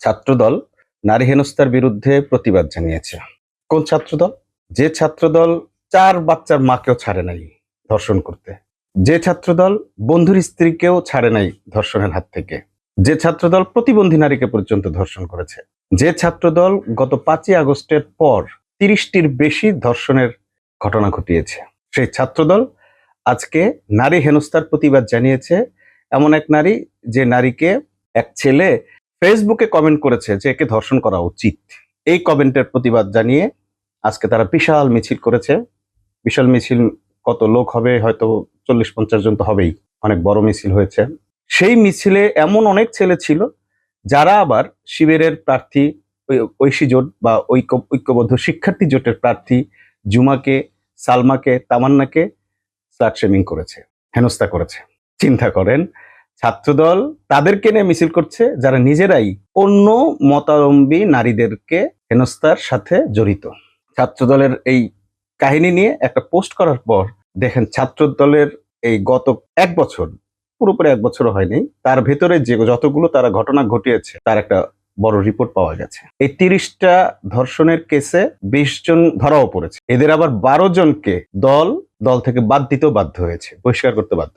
ছাত্রদল নারী হেনস্থার বিরুদ্ধে প্রতিবাদ জানিয়েছে। কোন ছাত্রদল? যে ছাত্রদল চার বাচ্চার মাকেও ছাড়ে নাই ধর্ষণ করতে। যে ছাত্রদল বন্ধুর স্ত্রীকেও ছাড়ে নাই ধর্ষণের হাত থেকে। যে ছাত্রদল প্রতিবন্ধী নারীকে পর্যন্ত ধর্ষণ করেছে। যে ছাত্রদল গত পাঁচই আগস্টের পর তিরিশটির বেশি ধর্ষণের ঘটনা ঘটিয়েছে। সেই ছাত্রদল আজকে নারী হেনস্থার প্রতিবাদ জানিয়েছে। এমন এক নারী যে নারীকে এক ছেলে ফেসবুকে কমেন্ট করেছে যে একে ধর্ষণ করা উচিত। এই কমেন্টের প্রতিবাদ জানিয়ে আজকে তারা বিশাল মিছিল করেছে। বিশাল মিছিল কত লোক হবে? হয়তো চল্লিশ পঞ্চাশ জন তো হবেই। অনেক বড় মিছিল হয়েছে। সেই মিছিলে এমন অনেক ছেলে ছিল যারা আবার শিবিরের প্রার্থী ঐশী জোট বা ঐক্য, ঐক্যবদ্ধ শিক্ষার্থী জোটের প্রার্থী জুমাকে, সালমাকে, তামান্নাকে স্লাট শেমিং করেছে, হেনস্থা করেছে। চিন্তা করেন ছাত্রদল তাদেরকে নিয়ে মিছিল করছে, যারা নিজেরাই অন্য মতাবলম্বী নারীদেরকে হেনস্থার সাথে জড়িত। ছাত্রদলের এই কাহিনী নিয়ে একটা পোস্ট করার পর দেখেন ছাত্রদলের এই গত এক বছর, পুরোপুরি এক বছর হয়নি, তার ভেতরে যে যতগুলো তারা ঘটনা ঘটিয়েছে, তার একটা বড় রিপোর্ট পাওয়া গেছে। এই তিরিশটা ধর্ষণের কেসে বিশ জন ধরাও পড়েছে। এদের আবার বারো জনকে দল দল থেকে বাদ দিতেও বাধ্য হয়েছে, বহিষ্কার করতে বাধ্য